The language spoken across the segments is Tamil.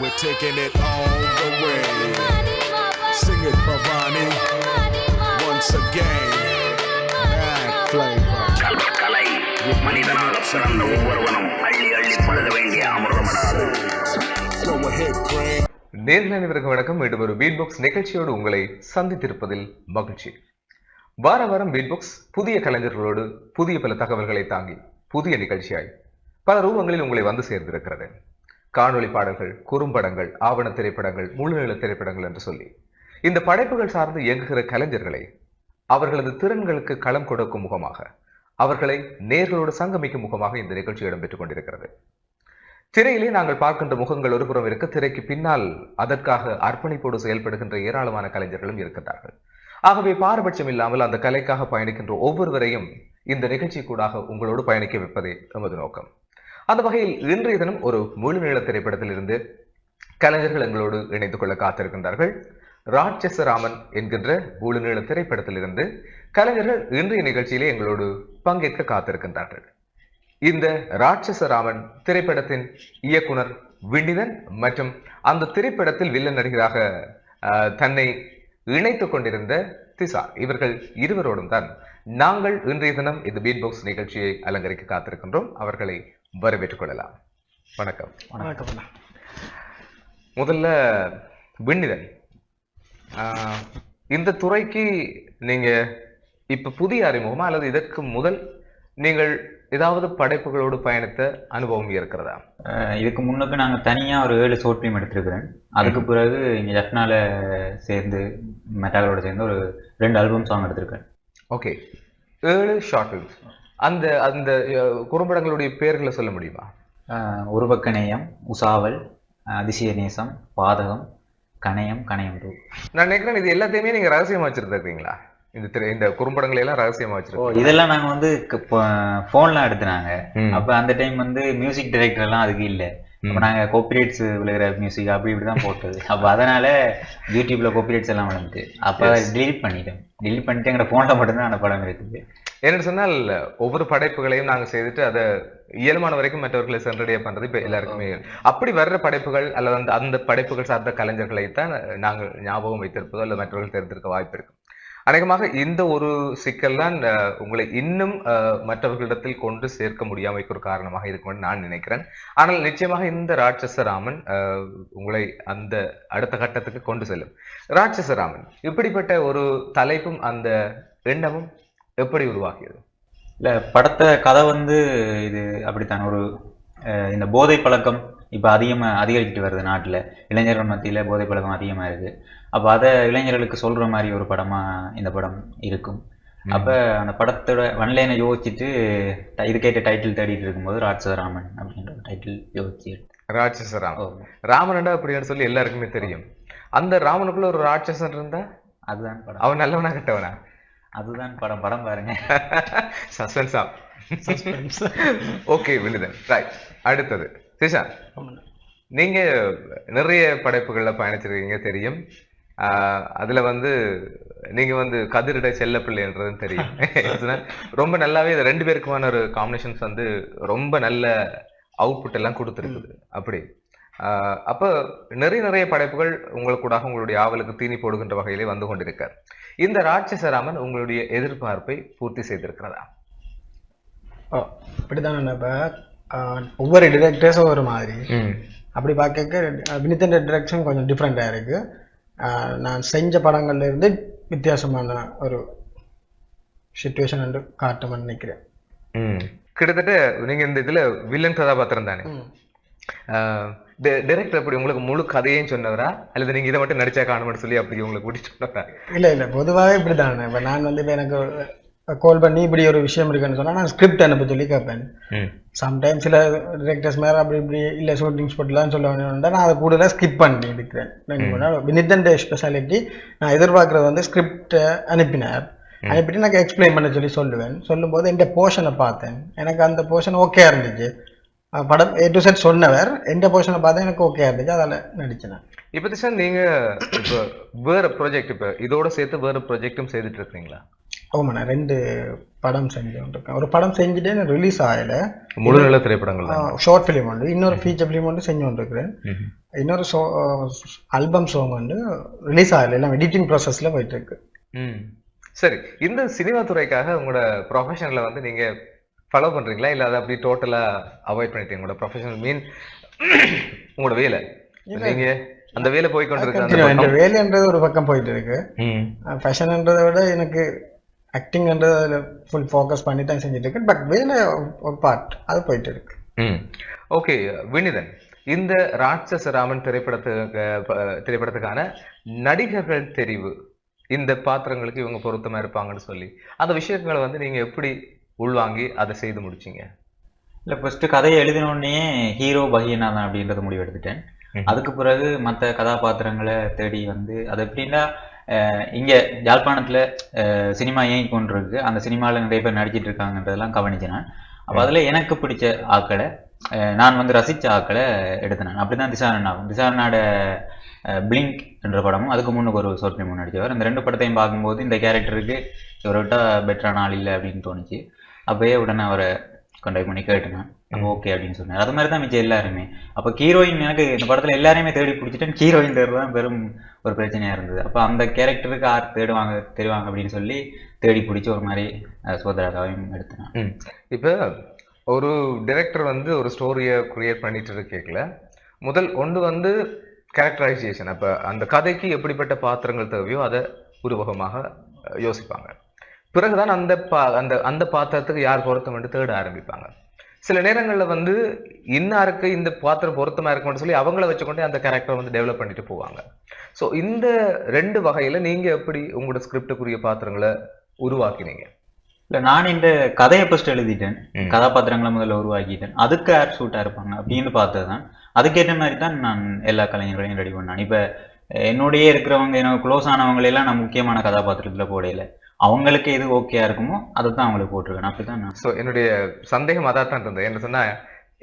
We're taking it all the way. Sing it, Bhavani. Once again. Mad flavor. கலை பிறந்த ஒவ்வொருவனும் அள்ளி அள்ளி பழுத வேண்டிய அமிர்தமடாது Go ahead, Craig. நேரில் அனைவருக்கும் வணக்கம் மீண்டும் ஒரு பீட் பாக்ஸ் நிகழ்ச்சியோடு உங்களை சந்தித்திருப்பதில் மகிழ்ச்சி வார வாரம் பீட் பாக்ஸ் புதிய கலைஞர்களோடு புதிய பல தகவல்களை தாங்கி புதிய நிகழ்ச்சியாய் பல ரூபங்களில் உங்களை வந்து சேர்ந்திருக்கிறது காணொளி பாடல்கள் குறும்படங்கள் ஆவண திரைப்படங்கள் முழுநில திரைப்படங்கள் என்று சொல்லி. இந்த படைப்புகள் சார்ந்து இயங்குகிற கலைஞர்களை அவர்களது திறன்களுக்கு களம் கொடுக்கும் முகமாக அவர்களை நேர்களோடு சங்கமிக்கும் முகமாக இந்த நிகழ்ச்சி இடம்பெற்றுக் கொண்டிருக்கிறது. திரையிலே நாங்கள் பார்க்கின்ற முகங்கள் ஒரு புறம் இருக்க திரைக்கு பின்னால் அதற்காக அர்ப்பணிப்போடு செயல்படுகின்ற ஏராளமான கலைஞர்களும் இருக்கின்றார்கள். ஆகவே பாரபட்சம் இல்லாமல் அந்த கலைக்காக பயணிக்கின்ற ஒவ்வொருவரையும் இந்த நிகழ்ச்சி கூடாக உங்களோடு பயணிக்க வைப்பதே எமது நோக்கம். அந்த வகையில் இன்றைய தினம் ஒரு முழு நீள திரைப்படத்திலிருந்து கலைஞர்கள் எங்களோடு இணைந்து கொள்ள காத்திருக்கின்றார்கள். ராட்சசராமன் என்கின்ற முழு நீள திரைப்படத்திலிருந்து கலைஞர்கள் இன்றைய நிகழ்ச்சியிலே எங்களோடு பங்கேற்க காத்திருக்கின்றார்கள். இந்த ராட்சசராமன் திரைப்படத்தின் இயக்குனர் விண்ணிதன் மற்றும் அந்த திரைப்படத்தில் வில்லன் நடிகராக தன்னை இணைத்துக் கொண்டிருந்த திசா இவர்கள் இருவரோடும் தான் நாங்கள் இன்றைய தினம் இந்த பீட் பாக்ஸ் நிகழ்ச்சியை அலங்கரிக்க காத்திருக்கின்றோம். அவர்களை வரவேற்றுக் கொள்ளலாம் வணக்கம். வணக்கம். முதல்ல விண்ணிதன். இந்த துறைக்கு நீங்க இப்ப புதிய அறிமுகமா அல்லது இதற்கு முதல் நீங்கள் ஏதாவது படைப்புகளோடு பயணித்த அனுபவம் இருக்கிறதா? இதுக்கு முன்னுக்கு நாங்கள் தனியாக ஒரு ஏழு ஷார்ட் ஃபிலிம் எடுத்திருக்கிறேன் அதுக்கு பிறகு இங்கே ஜப்னால சேர்ந்து மெட்டாலோட சேர்ந்து ஒரு ரெண்டு ஆல்பம் சாங் எடுத்திருக்கேன். ஓகே. ஏழு ஷார்ட் ஃபிலிம்ஸ் அந்த அந்த குறும்படங்களுடைய பெயர்களை சொல்ல முடியுமா? அஹ் உருவக்க நேயம் உசாவல் அதிசய நேசம் பாதகம் கணையம் கணையம் டூ. நான் நினைக்கிறேன் இது எல்லாத்தையுமே நீங்க ரகசியமா வச்சிருக்கீங்களா இந்த திரை இந்த குறும்படங்களை எல்லாம் ரகசியமா ஓ வச்சிருக்கீங்க இதெல்லாம் நாங்கள் வந்து ஃபோன்லாம் எடுத்துனாங்க. அப்போ அந்த டைம் வந்து மியூசிக் டைரக்டர் எல்லாம் அதுக்கு இல்லை. அப்போ நாங்கள் கோபிரைட்ஸ் விழுகிற மியூசிக் அப்படி இப்படி தான் போட்டது. அப்போ அதனால யூடியூப்ல கோபிரைட்ஸ் எல்லாம் விழுந்துட்டு அப்போ delete பண்ணிட்டேன் delete பண்ணிட்டு எங்களோட ஃபோனில் மட்டும்தான் அந்த படம் இருக்குது. என்னன்னு சொன்னால் ஒவ்வொரு படைப்புகளையும் நாங்க செய்துட்டு அதை இயல்பான வரைக்கும் மற்றவர்களை சென்றடைய பண்றது இப்ப எல்லாருக்குமே அப்படி வர்ற படைப்புகள் அல்லது அந்த அந்த படைப்புகள் சார்ந்த கலைஞர்களை தான் நாங்கள் ஞாபகம் வைத்திருப்பதோ அல்லது மற்றவர்கள் தெரிந்திருக்க வாய்ப்பு இருக்கும். அநேகமாக இந்த ஒரு சிக்கல் தான் உங்களை இன்னும் அஹ், மற்றவர்களிடத்தில் கொண்டு சேர்க்க முடியாமைக்கு ஒரு காரணமாக இருக்கும்னு நான் நினைக்கிறேன். ஆனால் நிச்சயமாக இந்த ராட்சசராமன் அஹ், உங்களை அந்த அடுத்த கட்டத்துக்கு கொண்டு செல்லும். ராட்சசராமன் இப்படிப்பட்ட ஒரு தலைப்பும் அந்த எண்ணமும் எப்படி உருவாகியது இல்ல படத்தை கதை வந்து இது அப்படித்தான். ஒரு இந்த போதை பழக்கம் இப்போ அதிகமாக அதிகரிச்சுட்டு வருது நாட்டில். இளைஞர்கள் மத்தியில் போதை பழக்கம் அதிகமாக இருக்கு. அப்போ அதை இளைஞர்களுக்கு சொல்ற மாதிரி ஒரு படமா இந்த படம் இருக்கும். அப்போ அந்த படத்தோட வன்லைனை யோசிச்சுட்டு ட- இதுக்கேற்ற டைட்டில் தேடிட்டு இருக்கும்போது ராட்சசராமன் அப்படின்ற ஒரு டைட்டில் யோசிச்சு. ராட்சசராமன். ஓ, ராமனண்டா அப்படின்னு சொல்லி எல்லாருக்குமே தெரியும். அந்த ராமனுக்குள்ள ஒரு ராட்சசன் இருந்தா? அதுதான் படம். அவன் நல்லவனா கெட்டவனா? அதுதான் படம் படம் பாருங்க. சஸ்பென்ஸா ஓகே வினிதன். ரைட் அடுத்தது. சிஷா. நீங்க நிறைய படைப்புகள்ல பயணிச்சிருக்கீங்க தெரியும். அதுல வந்து நீங்க வந்து கதிரிட செல்ல பிள்ளைன்றதும் தெரியும் ரொம்ப நல்லாவே இது ரெண்டு பேருக்குமான ஒரு காம்பினேஷன்ஸ் வந்து ரொம்ப நல்ல அவுட்புட் எல்லாம் கொடுத்துருக்குது. அப்படி. ஆஹ் அப்ப நிறைய நிறைய படைப்புகள் உங்களுக்கூடாக உங்களுடைய ஆவலுக்கு தீனி போடுகின்ற வகையிலே வந்து கொண்டிருக்க இந்த ராட்சசராமன் உங்களுடைய எதிர்பார்ப்பை பூர்த்தி செய்திருக்கிறதா? அப்படிதான் இப்போ ஒவ்வொரு டிரெக்டர்ஸும் ஒரு மாதிரி. அப்படி பார்க்க வினித்தன் டிரெக்ஷன் கொஞ்சம் டிஃப்ரெண்ட்டாக இருக்கு. நான் செஞ்ச படங்கள்ல இருந்து வித்தியாசமான ஒரு சுச்சுவேஷன் என்று காட்டுமென்னு நினைக்கிறேன். ம். கிட்டத்தட்ட நீங்க இந்த இதுல வில்லன் கதாபாத்திரம் தானே? டைரக்டர் அப்படி உங்களுக்கு முழு கதையையும் சொன்னவரா? அல்லது நீங்க இதை மட்டும் நடிச்சா காணும்னு சொல்லி அப்படி உங்களுக்கு கூட்டிட்டு சொன்னவரா? இல்லை இல்லை பொதுவாகவே இப்படி தானே இப்போ நான் வந்து இப்போ எனக்கு கால் பண்ணி இப்படி ஒரு விஷயம் இருக்குன்னு சொன்னா நான் ஸ்கிரிப்ட் அனுப்ப சொல்லி கேட்பேன். சம்டைம்ஸ் சில டிரெக்டர்ஸ் மேலே அப்படி இப்படி இல்லை ஷூட்டிங் ஸ்பாட்லாம் சொல்ல வேண்டியது நான் அதை கூடுதலாக ஸ்கிப் பண்ணி எடுக்கிறேன். வினித்தன் ஸ்பெஷாலிட்டி நான் எதிர்பார்க்குறது வந்து ஸ்கிரிப்ட் அனுப்பினார். அனுப்பிட்டு எனக்கு எக்ஸ்பிளைன் பண்ண சொல்லி சொல்லுவேன். சொல்லும்போது எந்த போர்ஷனை பார்த்தேன். எனக்கு அந்த போர்ஷன் ஓகே இருந்துச்சு. படம் ஏ டு செட் சொன்னவர். எந்த போர்ஷனை பார்த்தா எனக்கு ஓகே இருந்துச்சு. அதில் நடிச்சேன் நான். இப்ப திஷா நீங்க இப்ப வேற ப்ராஜெக்ட் இப்ப இதோட சேர்த்து வேற ப்ராஜெக்டும் செய்துட்டு இருக்கீங்களா? ஆமாண்ணா ரெண்டு படம் செஞ்சு கொண்டிருக்கேன். ஒரு படம் செஞ்சுட்டு ரிலீஸ் ஆகலை. முழுநில திரைப்படங்கள் தான்? ஷார்ட் ஃபிலிம் உண்டு. இன்னொரு ஃபீச்சர் ஃபிலிம் வந்து செஞ்சு கொண்டிருக்கிறேன். இன்னொரு ஷோ ஆல்பம் சாங் வந்து ரிலீஸ் ஆகலை. எல்லாம் எடிட்டிங் ப்ராசஸில் போயிட்டு இருக்கு. ம். சரி இந்த சினிமா துறைக்காக உங்களோட ப்ரொஃபஷனில் வந்து நீங்க ஃபாலோ பண்றீங்களா? இல்ல அதை அப்படி டோட்டலா அவாய்ட் பண்ணிட்டீங்க உங்களோட ப்ரொஃபஷனல் மீன் உங்களோட வேலை. நீங்க அந்த வேலை போய் அந்த பக்கம். வேலைன்றது ஒரு பக்கம் போயிட்டு இருக்கு. ஃபேஷன்ன்றதை விட எனக்கு ஆக்டிங்ன்றது அதில் ஃபுல் ஃபோக்கஸ் பண்ணி தான் செஞ்சுட்டு இருக்கேன். பட் வேலை ஒரு பார்ட் அது போயிட்டு இருக்கு. ஓகே வினிதன் இந்த ராட்சச ராமன் திரைப்படத்துக்கு திரைப்படத்துக்கான நடிகர்கள் தெரிவு. இந்த பாத்திரங்களுக்கு இவங்க பொருத்தமா இருப்பாங்கன்னு சொல்லி. அந்த விஷயங்களை வந்து நீங்க எப்படி உள்வாங்கி அதை செய்து முடிச்சீங்க. இல்லை ஃபர்ஸ்ட் கதையை எழுதினோடனே ஹீரோ பகியனா தான் அப்படின்றத முடிவு எடுத்துட்டேன். அதுக்கு பிறகு மற்ற கதாபாத்திரங்களை தேடி வந்து அது எப்படின்னா இங்க யாழ்ப்பாணத்துல சினிமா இயங்கி கொண்டு இருக்கு அந்த சினிமாவில் நிறைய பேர் நடிச்சிட்டு இருக்காங்கன்றதெல்லாம் கவனிச்சேன் நான். அப்போ அதில் எனக்கு பிடிச்ச ஆட்களை அஹ், நான் வந்து ரசிச்ச ஆட்களை எடுத்தேன் அப்படிதான் திசாரண்ணாவும் திசாரண்ணாட பிளிங்க் என்ற படமும் அதுக்கு முன்னுக்கு ஒரு ஷார்ட் ஃபிலிம் நடிச்சவர். இந்த ரெண்டு படத்தையும் பார்க்கும்போது இந்த கேரக்டருக்கு இவரை விட்டா பெட்டரான ஆள் இல்லை அப்படின்னு தோணுச்சு. அப்பயே உடனே அவரை கான்டாக்ட் பண்ணி கேட்டேன். ஓகே அப்படின்னு சொன்னார். அது மாதிரி தான் மிச்சம் எல்லாருமே. அப்போ ஹீரோயின் எனக்கு இந்த படத்துல எல்லாரையுமே தேடி பிடிச்சிட்டேன். ஹீரோயின் தேர்வு தான் பெரும் ஒரு பிரச்சனையா இருந்தது. அப்போ அந்த கேரக்டருக்கு யார் தேடுவாங்க தெரிவாங்க அப்படின்னு சொல்லி தேடி பிடிச்சி ஒரு மாதிரி சோதராகாவையும் எடுத்தேன். இப்ப ஒரு டைரக்டர் வந்து ஒரு ஸ்டோரியை கிரியேட் பண்ணிட்டு இருக்கேக்கல முதல் ஒன்று வந்து கேரக்டரைசேஷன் அப்ப அந்த கதைக்கு எப்படிப்பட்ட பாத்திரங்கள் தேவையோ அதை உருவகமாக யோசிப்பாங்க. பிறகுதான் அந்த பா அந்த அந்த பாத்திரத்துக்கு யார் பொருத்தம் என்று தேட ஆரம்பிப்பாங்க. சில நேரங்கள்ல வந்து இன்னாருக்கு இந்த பாத்திரம் பொருத்தமா இருக்கும்னு சொல்லி அவங்கள வச்சுக்கொண்டே அந்த கேரக்டர் வந்து டெவலப் பண்ணிட்டு போவாங்க. ஸோ இந்த ரெண்டு வகையில நீங்க எப்படி உங்களோட ஸ்கிரிப்டுக்குரிய பாத்திரங்களை உருவாக்கினீங்க? இல்ல நான் இந்த கதையை ஃபர்ஸ்ட் எழுதிட்டேன். கதாபாத்திரங்களை முதல்ல உருவாக்கிட்டேன். அதுக்கு யார் சூட்டா இருப்பாங்க அப்படின்னு பார்த்ததுதான். அதுக்கேற்ற மாதிரி தான் நான் எல்லா கலைஞர்களையும் ரெடி பண்ணேன். இப்ப என்னோடயே இருக்கிறவங்க எனக்கு க்ளோஸ் ஆனவங்களெல்லாம் நான் முக்கியமான கதாபாத்திரத்துல போடையில. அவங்களுக்கு எது ஓகேயா இருக்குமோ அதை தான் அவங்களுக்கு போட்டிருக்கேன். அப்படிதான் நான் ஸோ என்னுடைய சந்தேகம் அதான் தான் இருந்தது. என்ன சொன்னா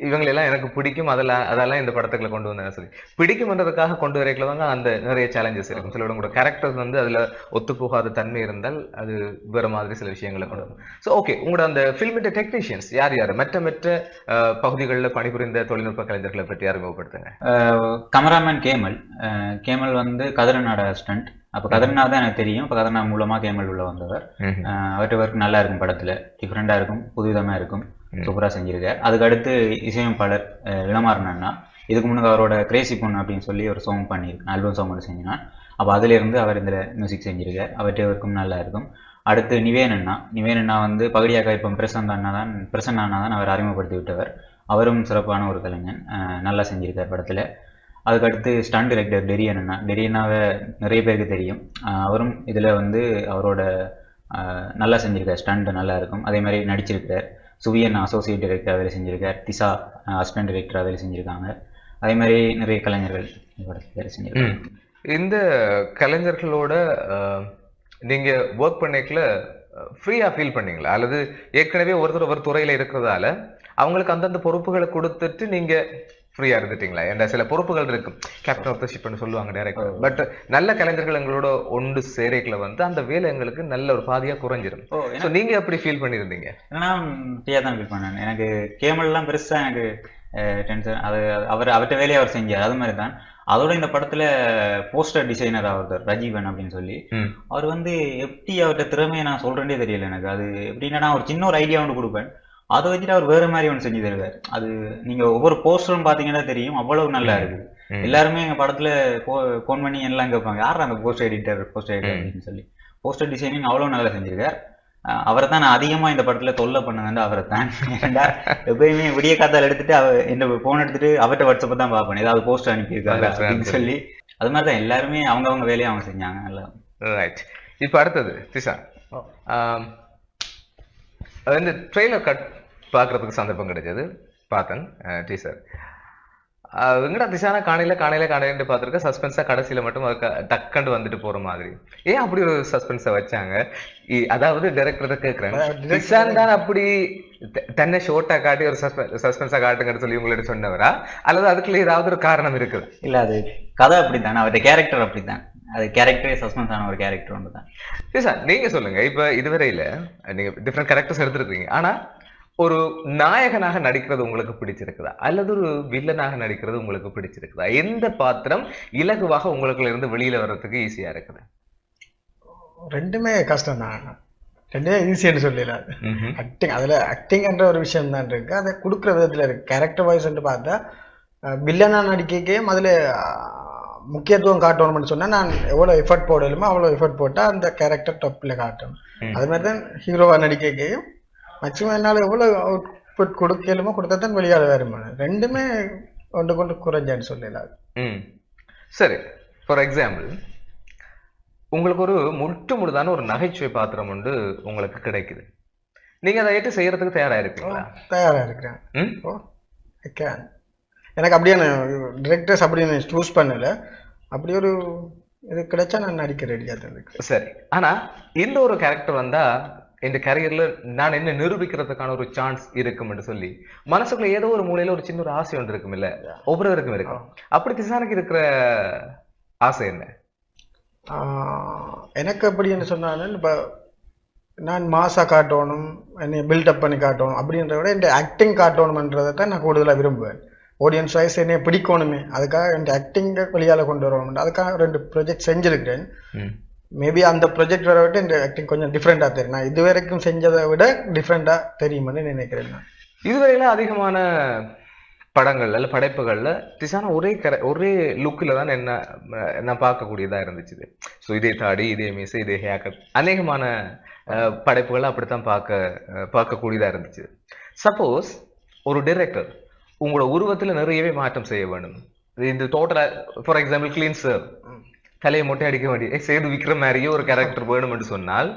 இவங்களெல்லாம் எனக்கு பிடிக்கும் அதெல்லாம் அதெல்லாம் இந்த படத்துக்குள்ள கொண்டு வந்தேன். சொல்லி பிடிக்கும்ன்றதுக்காக கொண்டு வரைக்கல தாங்க அந்த நிறைய சேலஞ்சஸ் இருக்கும் சில உங்களோட கேரக்டர்ஸ் வந்து அதுல ஒத்துப்போகாத தன்மை இருந்தால் அது வேற மாதிரி சில விஷயங்களை கொண்டு வரும். ஸோ ஓகே உங்களோட அந்த ஃபில்மிட்ட டெக்னீஷியன்ஸ் யார் யார்? மற்ற மற்ற பகுதிகளில் பணிபுரிந்த தொழில்நுட்ப கலைஞர்களை பற்றி அறிமுகப்படுத்துங்க. Cameraman camel. கேமல் வந்து கதிரநாட அசிஸ்டன்ட் அப்போ கதிரனா தான் எனக்கு தெரியும். இப்போ கதிரனா மூலமா கேமல் உள்ள வந்தவர். அவர்கிட்ட ஒர்க் நல்லா இருக்கும் படத்துல. டிஃப்ரெண்டா இருக்கும் புதுவிதமா இருக்கும். சூப்பரா செஞ்சிருக்கார். அதுக்கு அடுத்து இசையமைப்பாளர் இளமாறன் அண்ணா. இதுக்கு முன்னுக்கு அவரோட கிரேசி பொண்ணு அப்படின்னு சொல்லி ஒரு சாங் பண்ணியிருக்கேன் ஆல்பம் சாங் ஒன்று செஞ்சினான் அப்போ அதுல இருந்து அவர் இந்த மியூசிக் செஞ்சிருக்கார். அவர்கிட்ட ஒர்க்கும் நல்லா இருக்கும். அடுத்து நிவேன் அண்ணா. நிவேன் அண்ணா வந்து பகடியாக இப்போ பிரசன்ட் அண்ணா தான் பிரசன்ன அண்ணா தான் அவர் அறிமுகப்படுத்தி விட்டவர். அவரும் சிறப்பான ஒரு கலைஞன். நல்லா செஞ்சிருக்கார் படத்துல. அதுக்கடுத்து ஸ்டன் டிரெக்டர் டெரியன் அண்ணா. டெரியனாவை நிறைய பேருக்கு தெரியும். அவரும் இதில் வந்து அவரோட நல்லா செஞ்சிருக்கார். ஸ்டண்ட் நல்லா இருக்கும். அதே மாதிரி நடிச்சிருக்கார். சுவியன் அசோசியேட் டிரெக்டராக வேலை செஞ்சிருக்கார். திசா அசிஸ்டன்ட் டிரெக்டராக வேலை செஞ்சிருக்காங்க. அதே மாதிரி நிறைய கலைஞர்கள் வேலை செஞ்சிருக்காங்க. இந்த கலைஞர்களோட நீங்கள் ஒர்க் பண்ணிக்கல ஃப்ரீயாக ஃபீல் பண்ணீங்களா? அல்லது ஏற்கனவே ஒருத்தர் ஒரு துறையில் இருக்கிறதால அவங்களுக்கு அந்தந்த பொறுப்புகளை கொடுத்துட்டு நீங்கள் ஃப்ரீயா இருந்துட்டீங்களா? என்ற சில பொறுப்புகள் இருக்கும் கேப்டன் ஆஃப் த ஷிப்னு சொல்லுவாங்க டைரக்டர் பட் நல்ல கலைஞர்கள் எங்களோட ஒன்று சேரைக்குள்ள வந்து அந்த வேலை எங்களுக்கு நல்ல ஒரு பாதியா குறைஞ்சிரும். ஓ ஸோ நீங்க எப்படி ஃபீல் பண்ணியிருந்தீங்க? நான் ஃப்ரீயாக தான் ஃபீல் பண்ணேன். எனக்கு கேமல்லாம் பெருசா எனக்கு டென்ஷன் அது அவர் அவர்கிட்ட வேலையை அவர் செஞ்சார். அது மாதிரி தான். அதோட இந்த படத்துல போஸ்டர் டிசைனர் அவர் ரஜீவன் அப்படின்னு சொல்லி. அவர் வந்து எப்படி அவர்கிட்ட திறமையை நான் சொல்றேனே தெரியல எனக்கு. அது எப்படின்னா நான் ஒரு சின்ன ஒரு ஐடியா ஒன்று கொடுப்பேன். அதை வச்சுட்டு அவர் வேற மாதிரி ஒன்று செஞ்சு தருவார். அது நீங்க ஒவ்வொரு போஸ்டரும் பாத்தீங்கன்னா தெரியும். அவ்வளவு நல்லா இருக்கு. எல்லாருமே எங்க படத்துல ஃபோன் பண்ணி எல்லாம் கேட்பாங்க. யார் அந்த போஸ்டர் எடிட்டர் போஸ்டர் எடிட்டர். அப்படின்னு சொல்லி. போஸ்டர் டிசைனிங் அவ்வளவு நல்லா செஞ்சிருக்கார். அவரை தான் நான் அதிகமா இந்த படத்துல தொல்லை பண்ணது அவரை தான். எப்பயுமே விடிய காத்தால எடுத்துட்டு அவ என்ன போன் எடுத்துட்டு அவர்கிட்ட வாட்ஸ்அப் தான் பார்ப்பேன். ஏதாவது போஸ்டர் அனுப்பியிருக்காரு அனுப்பி அப்படின்னு சொல்லி. அது மாதிரி தான் எல்லாருமே அவங்க அவங்க வேலையை அவங்க செஞ்சாங்க. நல்லா. ரைட் இப்போ அடுத்தது திசா. இந்த ட்ரெய்லர் கட் பார்க்கறதுக்கு சந்தர்ப்பம் கிடைச்சது. பார்த்தேன். டீசர் வெங்கடா திசானா? காணையில காணையில காணையில பார்த்துருக்க. சஸ்பென்ஸா கடைசியில மட்டும் அது க- டக்குன்னு வந்துட்டு போற மாதிரி. ஏன் அப்படி ஒரு சஸ்பென்ஸை வச்சாங்க? அதாவது டைரக்டர் கேட்கிறேன் திசான் தான் அப்படி தன்னை ஷோர்ட்டா காட்டி ஒரு சஸ்பென்ஸா காட்டுங்கன்னு சொல்லி உங்கள்ட்ட சொன்னவரா? அல்லது அதுக்குள்ள ஏதாவது ஒரு காரணம் இருக்குது? இல்ல அது கதை அப்படித்தான். அவர்கிட்ட கேரக்டர் அப்படித்தான். அது கேரக்டரே சஸ்பென்ஸ் ஆன ஒரு கேரக்டர் ஒன்று தான் சார் நீங்க சொல்லுங்க. இப்ப இதுவரையில நீங்க டிஃப்ரெண்ட் கேரக்டர்ஸ் எடுத்திருக்கீங்க ஆனா ஒரு நாயகனாக நடிக்கிறது உங்களுக்கு பிடிச்சிருக்குதா? அல்லது ஒரு வில்லனாக நடிக்கிறது உங்களுக்கு பிடிச்சிருக்குதா? எந்த பாத்திரம் இலகுவாக உங்களுக்குள்ள இருந்து வெளியில வர்றதுக்கு ஈஸியா இருக்குது? ரெண்டுமே கஷ்டம் தான். ரெண்டுமே ஈஸின்னு ம்ஹும். ஆக்டிங் அதில் ஆக்டிங்ன்ற ஒரு விஷயம் தான் இருக்கு. அதை கொடுக்குற விதத்தில் இருக்கு. கேரக்டர் வைஸ்ன்னு பார்த்தா வில்லனா நடிக்கையும் அதில் முக்கியத்துவம் காட்டணும்னு சொன்னால் நான் எவ்வளோ எஃபர்ட் போடலுமோ அவ்வளோ எஃபர்ட் போட்டால் அந்த கேரக்டர் டப்பில் காட்டணும். அது மாதிரி தான் ஹீரோவாக நடிக்கையும் மேக்ஸிமம் என்னால் எவ்வளோ அவுட்புட் கொடுக்கலுமோ கொடுத்தா தான் வெளியால் வருமா ரெண்டுமே கொண்டு கொண்டு குறைஞ்சான்னு சொல்லலாம் ம். சரி ஃபார் எக்ஸாம்பிள் உங்களுக்கு ஒரு முட்டு முழுதான ஒரு நகைச்சுவை பாத்திரம் ஒன்று உங்களுக்கு கிடைக்குது. நீங்க அதை ஏற்று செய்யறதுக்கு தயாரா இருப்பீங்களா தயாராக இருக்கிறேன். ம்? ஓ. எனக்கு அப்படியே டிரெக்டர்ஸ் அப்படின்னு சூஸ் பண்ணல. அப்படி ஒரு இது கிடைச்சா நான் நடிக்க ரெடியாக தான் சரி ஆனா இந்த ஒரு கேரக்டர் வந்தா இந்த கரியர்ல நான் என்ன நிரூபிக்கிறதுக்கான ஒரு சான்ஸ் இருக்கும்னு சொல்லி மனசுக்குள்ள ஏதோ ஒரு மூலையில ஒரு சின்ன ஒரு ஆசை ஒன்று இருக்கும் இல்ல? ஒவ்வொருவருக்கும் இருக்கும். அப்படி திசானுக்கு இருக்கிற ஆசை என்ன? எனக்கு அப்படின்னு சொன்னாலும் இப்போ நான் மாசா காட்டணும் என்னை பில்டப் பண்ணி காட்டணும் அப்படின்றத விட இந்த ஆக்டிங் காட்டணுமன்றதை தான் நான் கூடுதலாக விரும்புவேன். ஆடியன்ஸ் வைஸ் என்னை பிடிக்கணுமே அதுக்காக இந்த ஆக்டிங்கை வெளியால் கொண்டு வரணும் அதுக்காக ரெண்டு ப்ராஜெக்ட் செஞ்சிருக்கிறேன். ம். மேபி அந்த ப்ராஜெக்ட் வர விட்டு இந்த ஆக்டிங் கொஞ்சம் டிஃப்ரெண்ட்டாக தெரியும். நான் இது வரைக்கும் செஞ்சதை விட டிஃப்ரெண்ட்டாக தெரியும்னு நினைக்கிறேன் நான். இதுவரையில அதிகமான படங்கள் அல்ல படைப்புகளில் திசான ஒரே கர ஒரே லுக்கில் தான் என்ன நான் பார்க்கக்கூடியதாக இருந்துச்சு ஸோ இதே தாடி இதே மீசை இதே ஹேக்கர் அநேகமான படைப்புகளை அப்படித்தான் பார்க்க பார்க்கக்கூடியதாக இருந்துச்சு. சப்போஸ் ஒரு டிரெக்டர் உங்களோட உருவத்தில் நிறையவே மாற்றம் செய்ய வேண்டும். இது இந்த டோட்டலாக ஃபார் எக்ஸாம்பிள் கிளீன் சர் தலையை மொட்டை அடிக்க வேண்டிய சேது விக்ரம் மாதிரியே ஒரு கேரக்டர் வேணும் என்று சொன்னால்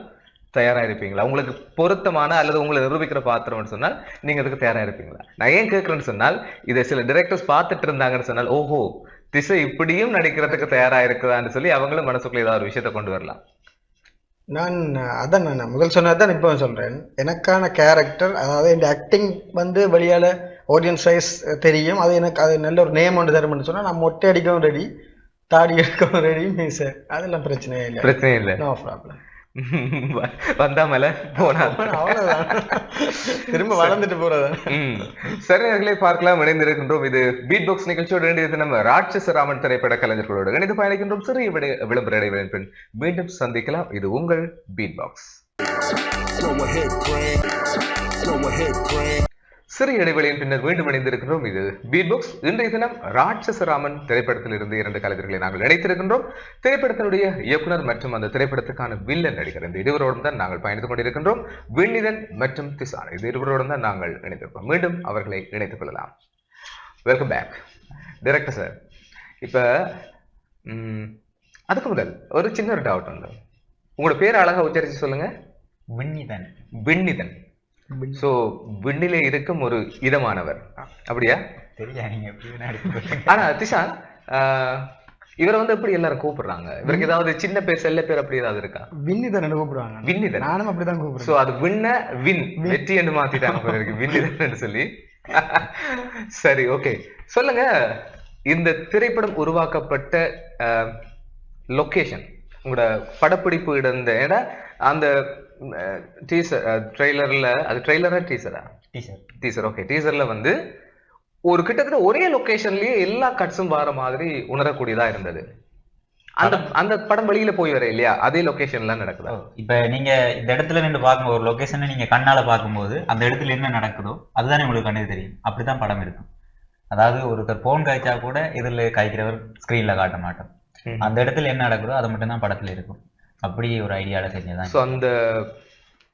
தயாரா இருப்பீங்களா உங்களுக்கு பொருத்தமான அல்லது உங்களை நிரூபிக்கிற பாத்திரம்னு சொன்னால் நீங்க அதுக்கு தயாரா இருப்பீங்களா நான் ஏன் கேட்கறேன்னு சொன்னால் இதை சில டிரெக்டர்ஸ் பார்த்துட்டு இருந்தாங்கன்னு சொன்னால் ஓஹோ திசை இப்படியும் நடிக்கிறதுக்கு தயாரா இருக்குதான்னு சொல்லி அவங்களும் மனசுக்குள்ள ஏதாவது ஒரு விஷயத்தை கொண்டு வரலாம். நான் அதான் நான் முதல் சொன்னது தான் இப்போ சொல்கிறேன் எனக்கான கேரக்டர் அதாவது இந்த ஆக்டிங் வந்து வழியால் ஆடியன்ஸ் சைஸ் தெரியும். அது எனக்கு அது நல்ல ஒரு நேம் ஒன்று தரும்னு சொன்னால் நான் மொட்டை அடிக்கவும் ரெடி தாடி எடுக்கவும் ரெடி மீச. அதெல்லாம் பிரச்சனையே இல்லை. பிரச்சனை இல்லை. நோ ப்ராப்ளம் வந்தா மேல போனா. திரும்ப வளர்ந்துட்டு போகிறதா ம். சரி நேயர்களே பார்க்கலாம் இணைந்திருக்கின்றோம். இது பீட் பாக்ஸ் நிகழ்ச்சியோடு இணைந்து நம்ம ராட்சச ராமன் திரைப்பட கலைஞர்களோடு இணைந்து பயணிக்கின்றோம். சிறிய விடை- விளம்பர இடைவெளியின் பின் மீண்டும் சந்திக்கலாம். இது உங்கள் பீட் பாக்ஸ் சிறிய இடைவெளியின் பின்னர் மீண்டும் இணைந்திருக்கின்றோம். இது பீட் பாக்ஸ் இன்றைய தினம் ராட்சச ராமன் திரைப்படத்தில் இருந்து இரண்டு கலைஞர்களை நாங்கள் இணைத்திருக்கின்றோம். திரைப்படத்தினுடைய இயக்குனர் மற்றும் அந்த திரைப்படத்துக்கான வில்லன் நடிகர் இந்த இருவரோடும் தான் நாங்கள் பயணித்துக் கொண்டிருக்கின்றோம். விண்ணிதன் மற்றும் திசான் இது இருவரோடும் தான் நாங்கள் இணைந்திருப்போம். மீண்டும் அவர்களை இணைத்துக் கொள்ளலாம். வெல்கம் பேக் டைரக்டர் சார் இப்போ அதுக்கு முதல் ஒரு சின்ன ஒரு டவுட் உண்டு. உங்களோட பேர் அழகா உச்சரிச்சு சொல்லுங்க. விண்ணிதன். விண்ணிதன். சோ விண்ணிலே இருக்கும் ஒரு இதமானவர். அப்படியா? ஆனா ஆஹ், இவரை வந்து எப்படி எல்லாரும் கூப்பிடுறாங்க? இவருக்கு ஏதாவது சின்ன பேர் செல்ல பேர் அப்படி ஏதாவது இருக்கா? வின்னி தானே கூப்பிடுவாங்க. விண்ணிதன் நானும் அப்படி தான் சோ கூப்பிடுறேன் அது விண்ண வின் வெற்றி என்று மாத்திட்டாங்க போல இருக்கு விண்ணிதன் சொல்லி. சரி ஓகே சொல்லுங்க. இந்த திரைப்படம் உருவாக்கப்பட்ட லொகேஷன் உங்களோட படப்பிடிப்பு இடம் அந்த டீசர் ட்ரெய்லர்ல அது ட்ரெய்லரா டீசரா டீச்சர் டீசர் ஓகே டீசர்ல வந்து ஒரு கிட்டத்தட்ட ஒரே லொகேஷன்லயே எல்லா கட்ஸும் வர மாதிரி உணரக்கூடியதா இருந்தது. அந்த அந்த படம் வெளியில போய் வர இல்லையா? அதே லொகேஷன்ல நடக்குதா? இப்ப நீங்க இந்த இடத்துல நின்று பார்க்கும் ஒரு லொகேஷனை நீங்க கண்ணால பார்க்கும்போது அந்த இடத்துல என்ன நடக்குதோ அதுதானே உங்களுக்கு கண்ணுக்கு தெரியும். அப்படிதான் படம் இருக்கும். அதாவது ஒருத்தர் போன் காய்ச்சா கூட இதுல காய்க்கிறவர் ஸ்கிரீன்ல காட்ட மாட்டோம். அந்த இடத்துல என்ன நடக்குதோ அது மட்டும்தான் படத்துல இருக்கும். அப்படி ஒரு ஐடியால செஞ்சதான் சோ அந்த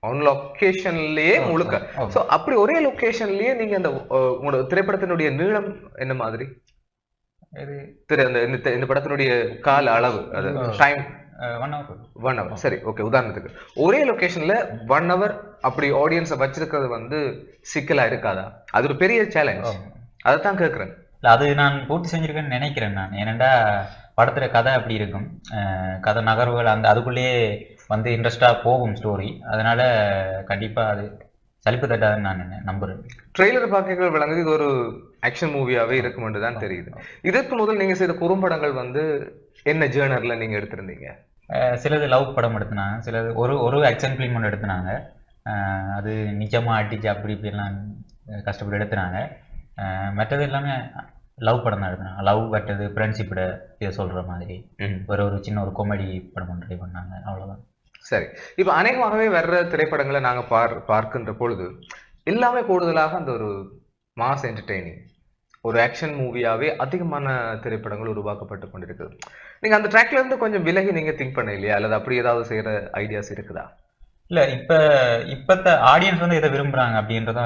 ஒன் லொகேஷன்லயே ஓ, முழுக்க. சோ அப்படி ஒரே லொகேஷன்லயே நீங்க அந்த உங்களோட திரைப்படத்தினுடைய நீளம் என்ன மாதிரி? திரை அந்த இந்த படத்தினுடைய கால அளவு அது. Time one hour one hour சரி ஓகே உதாரணத்துக்கு ஒரே லொகேஷன்ல ஒன் ஹவர் அப்படி ஆடியன்ஸை வச்சிருக்கிறது வந்து சிக்கலா இருக்காதா? அது ஒரு பெரிய சேலஞ்ச் அதைத்தான் கேக்குறேன். இல்ல அது நான் பூர்த்தி செஞ்சிருக்கேன்னு நினைக்கிறேன் நான். ஏனெண்டா படத்துல கதை அப்படி இருக்கும். கதை நகர்வுகள் அந்த அதுக்குள்ளேயே வந்து இன்ட்ரெஸ்டா போகும் ஸ்டோரி அதனால கண்டிப்பா அது சலிப்பு தட்டாதுன்னு நான் நம்புறேன். ட்ரெய்லர் பார்க்க விளங்குது இது ஒரு ஆக்ஷன் மூவியாவே இருக்கும் தான் தெரியுது. இதற்கு முதல் நீங்க செய்த குறும்படங்கள் வந்து என்ன ஜேர்னர்ல நீங்க எடுத்திருந்தீங்க? சிலது லவ் படம் எடுத்தினாங்க. சிலது ஒரு ஒரு ஆக்ஷன் ஃபிலிம் ஒன்று எடுத்தினாங்க. அது நிஜமா அடிச்சு அப்படி இப்படிலாம் கஷ்டப்பட்டு எடுத்துனாங்க. மற்றது எல்லாமே லவ் படம் தான் எடுத்தினாங்க லவ் பட்டது இதை சொல்ற மாதிரி. ஒரு ஒரு சின்ன ஒரு காமெடி படம் ஒன்று ட்ரை பண்ணாங்க. அவ்வளவுதான். சரி. இப்போ அநேகமாகவே வர்ற திரைப்படங்களை நாங்க பார் பார்க்கின்ற பொழுது எல்லாமே கூடுதலாக அந்த ஒரு மாஸ் என்டர்டெய்னிங் ஒரு ஆக்ஷன் மூவியாவே அதிகமான திரைப்படங்கள் உருவாக்கப்பட்டு கொண்டிருக்குது நீங்க அந்த ட்ராக்ல இருந்து கொஞ்சம் விலகி நீங்க திங்க் பண்ண இல்லையா அல்லது அப்படி ஏதாவது செய்யற ஐடியாஸ் இருக்குதா? இல்ல இப்ப இப்பத்த ஆடியன்ஸ் வந்து இதை விரும்புறாங்க அப்படின்றத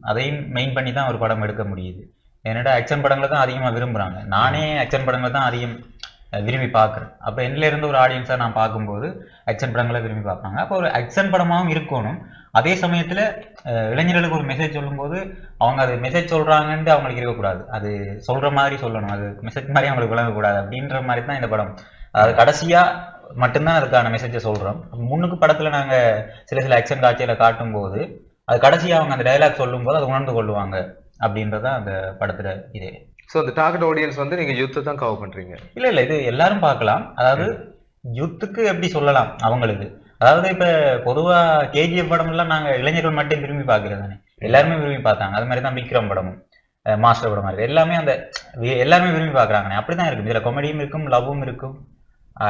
அதையும் மெயின் பண்ணி தான் ஒரு படம் எடுக்க முடியுது. என்னடா ஆக்ஷன் படங்களை தான் அதிகமா விரும்புறாங்க. நானே ஆக்ஷன் படங்களை தான் அதிகம் விரும்பி பார்க்குறேன். அப்போ என்னல இருந்து ஒரு ஆடியன்ஸாக நான் பார்க்கும்போது ஆக்ஷன் படங்களை விரும்பி பார்ப்பாங்க. அப்போ ஒரு ஆக்ஷன் படமாகவும் இருக்கணும். அதே சமயத்துல இளைஞர்களுக்கு ஒரு மெசேஜ் சொல்லும்போது அவங்க அது மெசேஜ் சொல்றாங்கன்ட்டு அவங்களுக்கு இருக்கக்கூடாது. அது சொல்ற மாதிரி சொல்லணும். அது மெசேஜ் மாதிரி அவங்களுக்கு விளங்கக்கூடாது. அப்படின்ற மாதிரி தான் இந்த படம். அதாவது கடைசியா மட்டும்தான் அதுக்கான மெசேஜை சொல்றோம். முன்னுக்கு படத்துல நாங்க சில சில ஆக்ஷன் காட்சியில காட்டும்போது அது கடைசியா அவங்க அந்த டயலாக் சொல்லும்போது அதை உணர்ந்து கொள்ளுவாங்க. அப்படின்றதான் அந்த படத்துல இதே. ஸோ அந்த டார்கெட் ஆடியன்ஸ் வந்து நீங்க யூத்தை தான் கவர் பண்றீங்க. இல்ல இல்ல இது எல்லாரும் பார்க்கலாம். அதாவது யூத்துக்கு எப்படி சொல்லலாம் அவங்களுக்கு அதாவது இப்ப பொதுவா கேஜிஎஃப் படம் எல்லாம் நாங்க இளைஞர்கள் மட்டும் விரும்பி பார்க்கறது தானே? எல்லாருமே விரும்பி பார்த்தாங்க. அது மாதிரி தான் விக்ரம் படமும் மாஸ்டர் படம் மாதிரி எல்லாமே அந்த எல்லாருமே விரும்பி பார்க்கறாங்க அப்படிதான் இருக்கும். இதுல காமெடியும் இருக்கும் லவ்வும் இருக்கும்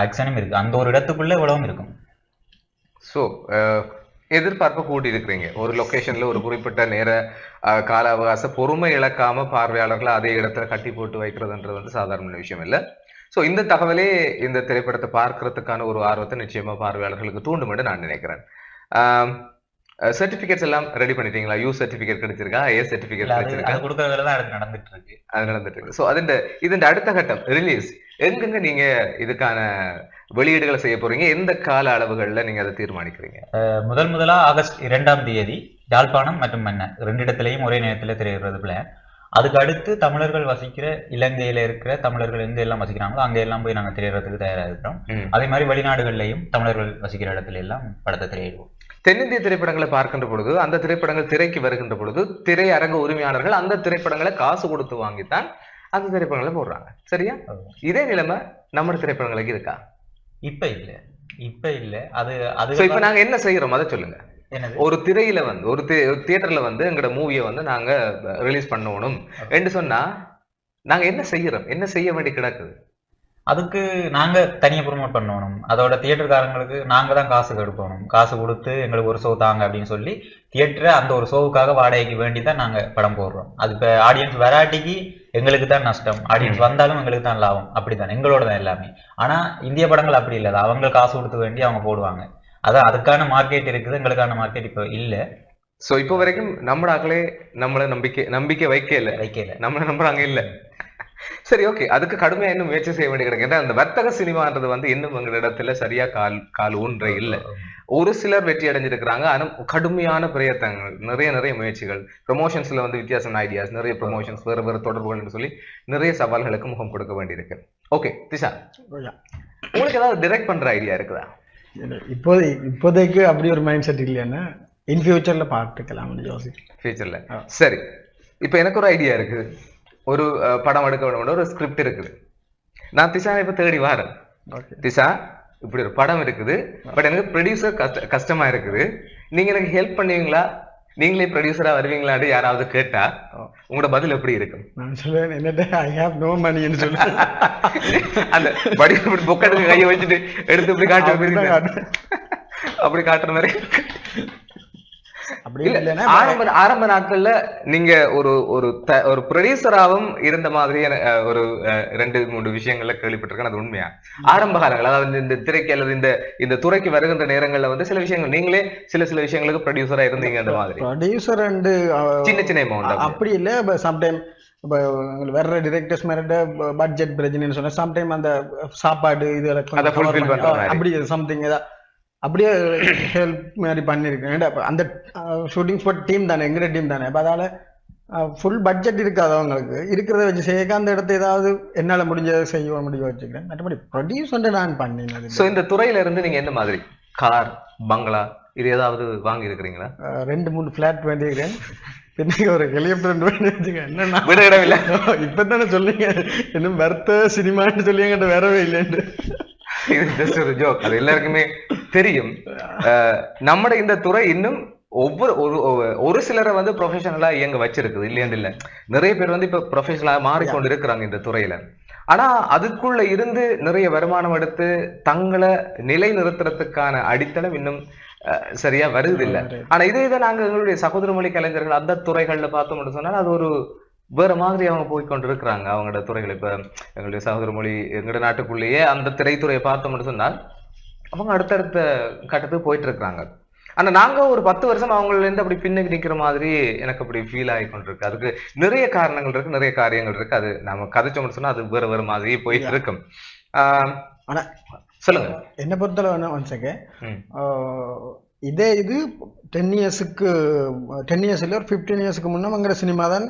ஆக்ஷனும் இருக்கு. அந்த ஒரு இடத்துக்குள்ள இவ்வளவும் இருக்கும். ஸோ எதிர்பார்ப்பு கூட்டியிருக்கிறீங்க. ஒரு லொக்கேஷன்ல ஒரு குறிப்பிட்ட நேர கால அவகாச பொறுமை இழக்காம பார்வையாளர்களை அதே இடத்துல கட்டி போட்டு வைக்கிறதுன்றது வந்து சாதாரண விஷயம் இல்லை. ஸோ இந்த தகவலே இந்த திரைப்படத்தை பார்க்கறதுக்கான ஒரு ஆர்வத்தை நிச்சயமா பார்வையாளர்களுக்கு தூண்டும் என்று நான் நினைக்கிறேன். சர்டிபிகேட்ஸ் எல்லாம் ரெடி பண்ணிட்டீங்களா? யூ சர்டிபிகேட் கிடைச்சிருக்கா? ஏ சர்டிபிகேட் கிடைச்சிருக்கா? கொடுத்த தான் நடந்துட்டு இருக்கு அது நடந்துட்டு இருக்கு ஸோ அதுண்ட இதுண்ட அடுத்த கட்டம் ரிலீஸ் எங்கெங்க நீங்க இதுக்கான வெளியீடுகளை செய்ய போறீங்க. எந்த கால அளவுகள்ல நீங்க அதை தீர்மானிக்கிறீங்க? முதல் முதலா ஆகஸ்ட் இரண்டாம் தேதி யாழ்ப்பாணம் மற்றும் மன்னர் ரெண்டு இடத்துலையும் ஒரே நேரத்தில் திரையிடுறது பிளான் அதுக்கு அடுத்து தமிழர்கள் வசிக்கிற இலங்கையில இருக்கிற தமிழர்கள் எங்க எல்லாம் வசிக்கிறாங்களோ அங்க எல்லாம் போய் நாங்க திரையிடுறதுக்கு தயாரா இருக்கிறோம். அதே மாதிரி வெளிநாடுகள்லயும் தமிழர்கள் வசிக்கிற இடத்துல எல்லாம் படத்தை திரையிடுவோம். தென்னிந்திய திரைப்படங்களை பார்க்கின்ற பொழுது அந்த திரைப்படங்கள் திரைக்கு வருகின்ற பொழுது திரையரங்க உரிமையாளர்கள் அந்த திரைப்படங்களை காசு கொடுத்து வாங்கித்தான் அந்த திரைப்படங்களை போடுறாங்க. சரியா? இதே நிலைமை நம்ம திரைப்படங்களுக்கு இருக்கா? இப்ப இல்ல. இப்ப இல்ல. அது சோ இப்ப அது நாங்க என்ன செய்யறோம் அதை சொல்லுங்க. ஒரு திரையில வந்து ஒரு தியேட்டர்ல வந்து எங்களோட மூவியை வந்து நாங்க ரிலீஸ் பண்ணணும். என்று சொன்னா நாங்க என்ன செய்யறோம்? என்ன செய்ய வேண்டி கிடக்குது? அதுக்கு நாங்க தனியா ப்ரொமோட் பண்ணணும். அதோட தியேட்டர்காரங்களுக்கு நாங்க தான் காசு கொடுக்கணும். காசு கொடுத்து எங்களுக்கு ஒரு ஷோ தாங்க அப்படின்னு சொல்லி தியேட்டரை அந்த ஒரு ஷோவுக்காக வாடகைக்கு வேண்டி தான் நாங்க படம் போடுறோம். அது இப்ப ஆடியன்ஸ் வெராட்டிக்கு எங்களுக்கு தான் நஷ்டம். ஆடியன்ஸ் வந்தாலும் எங்களுக்கு தான் லாபம். அப்படிதான். எங்களோட தான் எல்லாமே. ஆனா இந்திய படங்கள் அப்படி இல்லை. அவங்க காசு கொடுத்து வேண்டி அவங்க போடுவாங்க. அதான் அதுக்கான மார்க்கெட் இருக்குது எங்களுக்கான மார்க்கெட் இப்போ இல்ல. சோ இப்போ வரைக்கும் நம்ம ஆக்களே நம்மள நம்பிக்கை நம்பிக்கை வைக்கல. வைக்கல. நம்மள நம்புறாங்க இல்ல. சரி ஓகே அதுக்கு கடுமையா இன்னும் முயற்சி செய்ய வேண்டி கிடக்கு ஏன்னா அந்த வர்த்தக சினிமான்றது வந்து இன்னும் எங்க இடத்துல சரியா கால் கால் ஊன்ற இல்ல. ஒரு சிலர் வெற்றி அடைஞ்சிருக்கிறாங்க. ஆனா கடுமையான பிரயத்தனங்கள் நிறைய நிறைய முயற்சிகள். ப்ரொமோஷன்ஸ்ல வந்து வித்தியாசமான ஐடியாஸ் நிறைய ப்ரொமோஷன்ஸ் வேறு வேறு தொடர்புகள்னு சொல்லி நிறைய சவால்களுக்கு முகம் கொடுக்க வேண்டியிருக்கு. ஓகே திஷா. உங்களுக்கு ஏதாவது டிரெக்ட் பண்ற ஐடியா இருக்குதா? இப்போதை இப்போதைக்கு அப்படி ஒரு மைண்ட் செட் இல்லைன்னா இன் ஃபியூச்சர்ல பார்த்துக்கலாம்னு யோசிக்கிறேன் ஃபியூச்சர்ல. சரி. இப்போ எனக்கு ஒரு ஐடியா இருக்குது ஒரு படம் எடுக்க வேணும் ஒரு ஸ்கிரிப்ட் இருக்குது. நான் திஷா இப்ப தேடி வரேன் திஷா இப்படி ஒரு படம் இருக்குது. பட் எனக்கு ப்ரொடியூசர் கஷ்ட கஷ்டமா இருக்குது. நீங்க எனக்கு ஹெல்ப் பண்ணுவீங்களா நீங்களே ப்ரொடியூசரா வருவீங்களான்னு யாராவது கேட்டா உங்களோட பதில் எப்படி இருக்கும் நான் சொல்லுவேன் என்னட்ட ஐ ஹேவ் நோ மணின்னு சொல்லுவேன் அந்த படி பொக்கெட்டுக்கு கையை வச்சுட்டு எடுத்து இப்படி இருக்குதா? அப்படி காட்டுற மாதிரி ஆரம்ப ஆரம்ப நாட்கள்ல நீங்க ஒரு ஒரு ஒரு ப்ரொடியூசராவும் இருந்த அஹ், ஒரு ரெண்டு மூணு விஷயங்கள்ல கேள்விப்பட்டிருக்கேன் அது உண்மையா? ஆரம்ப காலங்கள் அதாவது இந்த- திரைக்கு அல்லது இந்த இந்த துறைக்கு வருகின்ற நேரங்கள்ல வந்து சில விஷயங்கள் நீங்களே சில சில விஷயங்களுக்கு ப்ரொடியூசரா இருந்தீங்க அந்த மாதிரி. ப்ரொடியூசர் அண்டு சின்ன சின்ன அமௌண்ட் அப்படி. இல்லை சம்டைம் இப்போ வர்ற டிரெக்டர்ஸ் மேரிட்ட பட்ஜெட் பிரச்சனைன்னு சொன்னா சம்டைம் அந்த சாப்பாடு இது அதை fulfill பண்ற மாதிரி. அப்படி சம்திங் ஏதா அப்படியே ஹெல்ப் மாதிரி பண்ணியிருக்கேன். அந்த ஷூட்டிங் ஸ்பாட் டீம் தானே எங்கிற டீம் தானே? அப்போ அதால ஃபுல் பட்ஜெட் இருக்காது அவங்களுக்கு. இருக்கிறத வச்சு செய்ய அந்த இடத்த ஏதாவது என்னால முடிஞ்சதை செய்ய முடிய வச்சுக்கிறேன். மற்றபடி ப்ரொடியூஸ் வந்து நான் பண்ணினது சோ இந்த துறையில இருந்து நீங்க என்ன மாதிரி? கார் பங்களா இது ஏதாவது வாங்கி இருக்கிறீங்களா? ரெண்டு மூணு ஃபிளாட் வேண்டியிருக்கிறேன் பின்னாடி ஒரு ஹெலிகாப்டர் வேண்டி வச்சுக்க என்னன்னா விட இடமில்ல. இப்பதானே சொல்லுங்க இன்னும் வருத்த சினிமான்னு சொல்லி என்கிட்ட வரவே இல்லைன்னு. இது ஜஸ்ட் ஒரு ஜோக் அது எல்லாருக்குமே தெரியும். நம்மட இந்த துறை இன்னும் ஒவ்வொரு ஒரு ஒரு- சிலரை வந்து ப்ரொஃபஷனலா இயங்க வச்சிருக்குது இல்லையாண்டு இல்ல நிறைய பேர் வந்து இப்ப ப்ரொஃபஷனலா மாறிக்கொண்டு இருக்கிறாங்க இந்த துறையில. ஆனா அதுக்குள்ள இருந்து நிறைய வருமானம் எடுத்து தங்களை நிலை நிறுத்துறதுக்கான அடித்தளம் இன்னும் சரியா வருது இல்ல ஆனா இதே இதை நாங்க எங்களுடைய சகோதர மொழி கலைஞர்கள் அந்த துறைகள்ல பார்த்தோம்னு சொன்னால் அது ஒரு வேற மாதிரி அவங்க போய் கொண்டு இருக்கிறாங்க அவங்களோட துறைகள். இப்ப எங்களுடைய சகோதர மொழி எங்களோட நாட்டுக்குள்ளேயே அந்த திரைத்துறையை பார்த்தோம்னு சொன்னால் அவங்க அடுத்தடுத்த கட்டத்துக்கு போயிட்டு இருக்கிறாங்க ஆனா நாங்க ஒரு பத்து வருஷம் அவங்கள இருந்து அப்படி பின்னுக்கு நிக்கிற மாதிரி எனக்கு அப்படி ஃபீல் ஆகி கொண்டிருக்கு. அதுக்கு நிறைய காரணங்கள் இருக்கு நிறைய காரியங்கள் இருக்கு. அது நம்ம கதைச்சோம்னு சொன்னா அது வேற வேற மாதிரி போயிட்டு இருக்கும் ஆனா சொல்லுங்க. என்னை பொறுத்தளவு ஒன் செகண்ட். இதே இது டென் இயர்ஸுக்கு டென் இயர்ஸ் இல்லை ஒரு ஃபிஃப்டீன் இயர்ஸ்க்கு முன்னே அங்கிற சினிமா தான்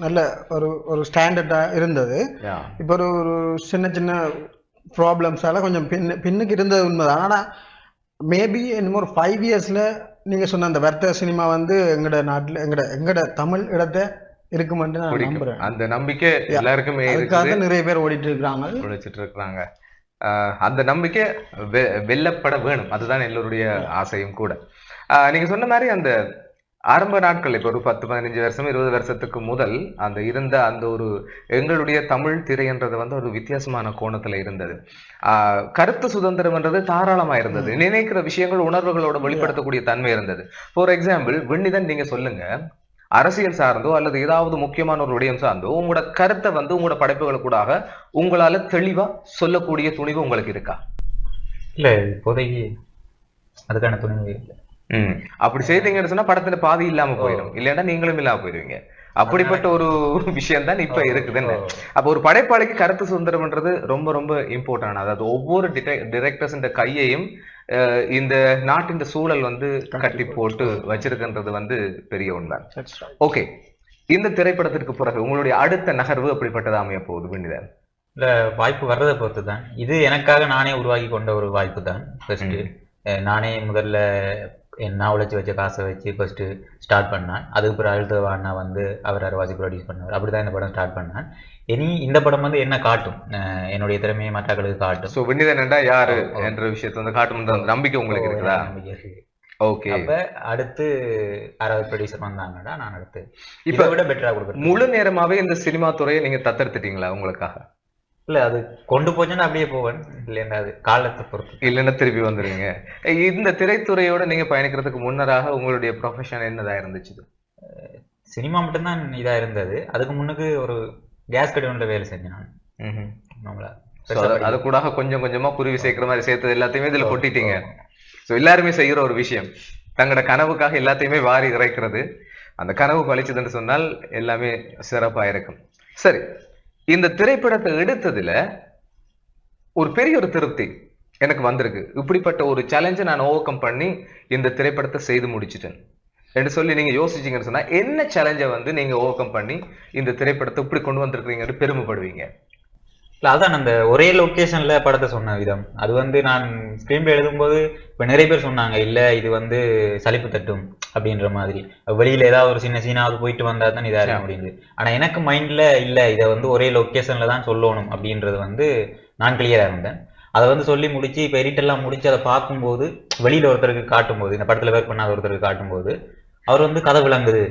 நல்ல ஒரு ஒரு ஸ்டாண்டர்டாக இருந்தது. இப்போ ஒரு ஒரு சின்ன சின்ன ப்ராப்ளம்ஸால கொஞ்சம் பின்னு பின்னுக்கு இருந்தது உண்மைதான். ஆனால் மேபி இன்னும் ஒரு ஃபைவ் இயர்ஸில் நீங்கள் சொன்ன அந்த வர்த்தக சினிமா வந்து எங்களோட நாட்டில் எங்களோட எங்களோட தமிழ் இடத்தை இருக்குமென்று நான் நம்புறேன். அந்த நம்பிக்கை எல்லாருக்குமே அதுக்காக நிறைய பேர் ஓடிட்டு இருக்கிறாங்க. உழைச்சிட்டு இருக்கிறாங்க. அந்த நம்பிக்கை வெ- வெல்லப்பட வேணும். அதுதான் எல்லோருடைய ஆசையும் கூட. ஆஹ் நீங்க சொன்ன மாதிரி அந்த ஆரம்ப நாட்கள் இப்போ ஒரு பத்து பதினஞ்சு வருஷம் இருபது வருஷத்துக்கு முதல் அந்த இருந்த அந்த ஒரு எங்களுடைய தமிழ் திரைன்றது வந்து ஒரு வித்தியாசமான கோணத்துல இருந்தது. ஆஹ் கருத்து சுதந்திரம்ன்றது தாராளமா இருந்தது. நினைக்கிற விஷயங்கள் உணர்வுகளோட வெளிப்படுத்தக்கூடிய தன்மை இருந்தது. ஃபார் எக்ஸாம்பிள் விண்ணிதன் நீங்க சொல்லுங்க. அரசியல் சார்ந்தோ அல்லது ஏதாவது முக்கியமான ஒரு விடயம் சார்ந்தோ உங்களோட கருத்தை வந்து உங்களோட படைப்புகளுக்கூடாக உங்களால தெளிவா சொல்லக்கூடிய துணிவு உங்களுக்கு இருக்கா? இல்ல இப்போதைக்கு அதுக்கான துணிவு இல்லை. அப்படி செய்தீங்கன்னு சொன்னா படத்துல பாதி இல்லாம போயிடும். இல்லைன்னா நீங்களும் இல்லாம போயிருவீங்க அப்படிப்பட்ட ஒரு விஷயம் தான் இப்ப இருக்குதுன்னு. அப்ப ஒரு படைப்பாளிக்கு கருத்து சுதந்திரம்ன்றது ரொம்ப ரொம்ப இம்பார்ட்டன் அதாவது ஒவ்வொரு டிரெக்டர்ஸ் இந்த கையையும் இந்த நாட்டின் சூழல் வந்து கட்டி போட்டு வச்சிருக்கின்றது வந்து பெரிய உண்மை. ஓகே. இந்த திரைப்படத்திற்கு பிறகு உங்களுடைய அடுத்த நகர்வு அப்படிப்பட்டதா அமைய போகுது விண்ணிதன் இல்ல வாய்ப்பு வர்றதை பொறுத்து தான் இது எனக்காக நானே உருவாக்கி கொண்ட ஒரு வாய்ப்பு தான். ஃபர்ஸ்ட் நானே முதல்ல நான் உழைச்சி வச்ச காசை வச்சு ஃபர்ஸ்ட் ஸ்டார்ட் பண்ணேன். அதுக்கு பிறகு அடுத்த அண்ணா வந்து அவர் அரவாசி ப்ரொடியூஸ் பண்ணார். அப்படிதான் இந்த படம் ஸ்டார்ட் பண்ணேன். இனி இந்த படம் வந்து என்ன காட்டும்? என்னுடைய திறமையை மற்றவர்களுக்கு காட்டும். சோ விண்ணிதன் என்றா யாரு. என்ற விஷயத்தை வந்து காட்டும்ன்ற அந்த நம்பிக்கை உங்களுக்கு இருக்குதா. ஓகே அப்ப அடுத்து யாராவது ப்ரொடியூசர் வந்தாங்கன்னா நான் அடுத்து இப்ப விட பெட்டரா கொடுக்குறேன் முழு நேரமாவே இந்த சினிமா துறையை நீங்க தத்தெடுத்துட்டீங்களா உங்களுக்காக? இல்ல அது கொண்டு போச்சுன்னா அப்படியே போவேன். இல்லைன்னா அது காலத்தை பொறுத்து. இல்லைன்னா திருப்பி வந்துருவீங்க. இந்த திரைத்துறையோட நீங்க பயணிக்கிறதுக்கு முன்னராக உங்களுடைய ப்ரொஃபஷன் என்னதா இருந்துச்சு? சினிமா மட்டும்தான் இதா இருந்தது. அதுக்கு முன்னுக்கு ஒரு கேஸ் கடிவன்ல வேலை செஞ்சேன் நான். நம்மள அது- கூட கொஞ்சம் கொஞ்சமா குருவி சேர்க்கிற மாதிரி சேர்த்தது எல்லாத்தையுமே இதுல கொட்டிட்டீங்க. சோ எல்லாருமே செய்யற ஒரு விஷயம். தங்களோட கனவுக்காக எல்லாத்தையுமே வாரி இறைக்கிறது. அந்த கனவு பழிச்சதுன்னு சொன்னால் எல்லாமே சிறப்பா இருக்கும் சரி இந்த திரைப்படத்தை எடுத்ததுல ஒரு பெரிய ஒரு திருப்தி எனக்கு வந்திருக்கு. இப்படிப்பட்ட ஒரு சேலஞ்சை நான் ஓவர் கம் பண்ணி இந்த திரைப்படத்தை செய்து முடிச்சிட்டேன். என்று சொல்லி நீங்க யோசிச்சீங்கன்னு சொன்னா என்ன சேலஞ்சை வந்து நீங்க ஓவர் கம் பண்ணி இந்த திரைப்படத்தை இப்படி கொண்டு வந்திருக்கீங்கன்னு பெருமைப்படுவீங்க? இல்ல அதான் அந்த ஒரே லொகேஷன்ல படத்தை சொன்ன விதம். அது வந்து நான் ஸ்கிரீன் எழுதும்போது இப்ப நிறைய பேர் சொன்னாங்க இல்ல இது வந்து சலிப்பு தட்டும் அப்படின்ற மாதிரி. வெளியில ஏதாவது ஒரு சின்ன சீனாவது போயிட்டு வந்தா தான் இதா இருக்க முடியுது. ஆனா எனக்கு மைண்ட்ல இல்ல இதை வந்து ஒரே லொகேஷன்ல தான் சொல்லணும் அப்படின்றது வந்து நான் கிளியரா இருந்தேன். அதை வந்து சொல்லி முடிச்சு இப்போ எடிட் எல்லாம் முடிச்சு அதை பார்க்கும்போது வெளியில ஒருத்தருக்கு காட்டும்போது இந்த படத்துல ஒர்க் பண்ணாத ஒருத்தருக்கு காட்டும்போது அவர் வந்து கதை விளங்குது.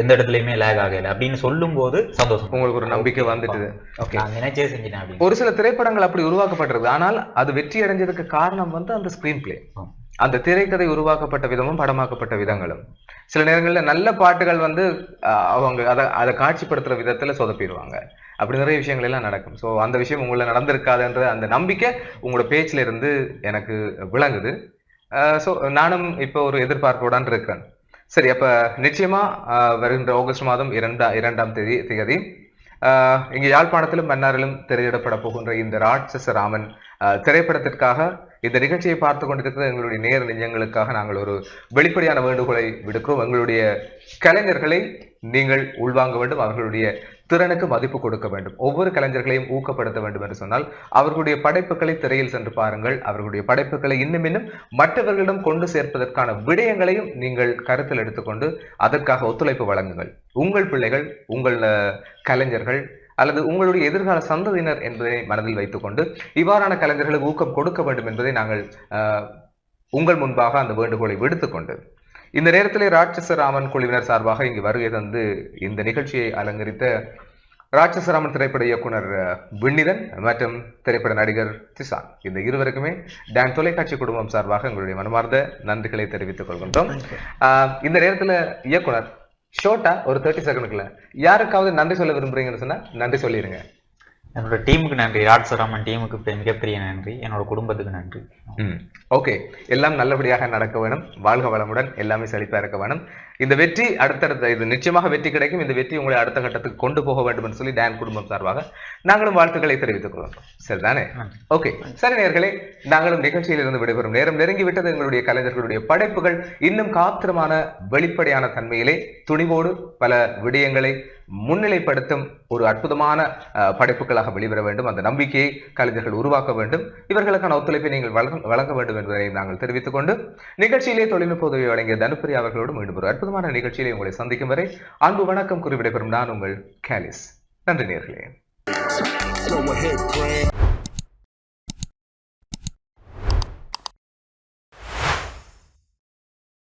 எந்த இடத்துலயுமே லேக் ஆகல. அப்படின்னு சொல்லும்போது சந்தோஷம். உங்களுக்கு ஒரு நம்பிக்கை வந்துட்டுது. ஓகே நான் நினைச்சே அப்படின்னு. ஒரு சில திரைப்படங்கள் அப்படி உருவாக்கப்பட்டிருக்கு ஆனால் அது வெற்றி அடைஞ்சதுக்கு காரணம் வந்து அந்த ஸ்கிரீன் பிளே. அந்த திரைக்கதை உருவாக்கப்பட்ட விதமும் படமாக்கப்பட்ட விதங்களும். சில நேரங்கள்ல நல்ல பாட்டுகள் வந்து அவங்க அதை அதை காட்சிப்படுத்துற விதத்துல சொதப்பிடுவாங்க. அப்படி நிறைய விஷயங்கள் எல்லாம் நடக்கும். ஸோ அந்த விஷயம் உங்களை நடந்திருக்காதுன்ற அந்த நம்பிக்கை உங்களோட பேச்சுல இருந்து எனக்கு விளங்குது. ஸோ நானும் இப்போ ஒரு எதிர்பார்ப்போடான் இருக்கிறேன் சரி அப்போ நிச்சயமா வருகின்ற ஆகஸ்ட் மாதம் இரண்டா இரண்டாம் தேதி தேதி இங்கே யாழ்ப்பாணத்திலும் மன்னாரிலும் திரையிடப்பட போகின்ற இந்த ராட்சச ராமன் திரைப்படத்திற்காக இந்த நிகழ்ச்சியை பார்த்து கொண்டிருக்கிற எங்களுடைய நேர நெஞ்சங்களுக்காக நாங்கள் ஒரு வெளிப்படையான வேண்டுகோளை விடுக்கிறோம். எங்களுடைய கலைஞர்களை நீங்கள் உள்வாங்க வேண்டும். அவர்களுடைய திறனுக்கு மதிப்பு கொடுக்க வேண்டும். ஒவ்வொரு கலைஞர்களையும் ஊக்கப்படுத்த வேண்டும் என்று சொன்னால் அவர்களுடைய படைப்புகளை திரையில் சென்று பாருங்கள். அவர்களுடைய படைப்புகளை இன்னும் இன்னும் மற்றவர்களிடம் கொண்டு சேர்ப்பதற்கான விடயங்களையும் நீங்கள் கருத்தில் எடுத்துக்கொண்டு அதற்காக ஒத்துழைப்பு வழங்குங்கள். உங்கள் பிள்ளைகள் உங்கள் கலைஞர்கள் அல்லது உங்களுடைய எதிர்கால சந்ததியினர் என்பதை மனதில் வைத்துக்கொண்டு இவ்வாறான கலைஞர்களுக்கு ஊக்கம் கொடுக்க வேண்டும் என்பதை நாங்கள் உங்கள் முன்பாக அந்த வேண்டுகோளை விடுத்துக்கொண்டு இந்த நேரத்திலே ராட்சசராமன் குழுவினர் சார்பாக இங்கு வருகை தந்து இந்த நிகழ்ச்சியை அலங்கரித்த ராட்சசராமன் திரைப்பட இயக்குனர் விண்ணிதன் மற்றும் திரைப்பட நடிகர் திசான். இந்த இருவருக்குமே டான் தொலைக்காட்சி குடும்பம் சார்பாக எங்களுடைய மனமார்ந்த நன்றிகளை தெரிவித்துக் கொள்கின்றோம். இந்த நேரத்தில் இயக்குனர் ஷோட்டா ஒரு தேர்ட்டி செகண்டுக்குள்ள யாருக்காவது நன்றி சொல்ல விரும்புறீங்கன்னு சொன்னா நன்றி சொல்லிடுங்க என்னோட டீமுக்கு நன்றி. ராட்சராமன் டீமுக்கு பெ- மிகப்பெரிய நன்றி. என்னோட குடும்பத்துக்கு நன்றி. ம். ஓகே. எல்லாம் நல்லபடியாக நடக்க வேணும். வாழ்க வளமுடன் எல்லாமே செழிப்பா இருக்க வேணும். இந்த வெற்றி அடுத்தடுத்த இது நிச்சயமாக வெற்றி கிடைக்கும். இந்த வெற்றி உங்களை அடுத்த கட்டத்துக்கு கொண்டு போக வேண்டும் என்று சொல்லி டான் குடும்பம் சார்பாக நாங்களும் வாழ்த்துக்களை தெரிவித்துக் கொள்கிறோம் சரிதானே. ஓகே. சரி நேர்களே நாங்களும் நிகழ்ச்சியில் இருந்து விடைபெறும் நேரம் நெருங்கி விட்டது. எங்களுடைய கலைஞர்களுடைய படைப்புகள் இன்னும் காத்திரமான வெளிப்படையான தன்மையிலே துணிவோடு பல விடயங்களை முன்னிலைப்படுத்தும் ஒரு அற்புதமான அஹ், படைப்புகளாக வெளிவர வேண்டும். அந்த நம்பிக்கையை கலைஞர்கள் உருவாக்க வேண்டும். இவர்களுக்கான ஒத்துழைப்பை நீங்கள் வழங்க வழங்க வேண்டும் என்பதை நாங்கள் தெரிவித்துக் கொண்டு நிகழ்ச்சியிலே தொழில்நுட்ப உதவி வழங்கிய தனுப்பிரி அவர்களோடு மீண்டும் ஒரு அற்புதமான நிகழ்ச்சியிலே உங்களை சந்திக்கும் வரை அன்பு வணக்கம் குறிப்பிடப்பெறும் நான் உங்கள் கேலிஸ். நன்றி நேர்களே.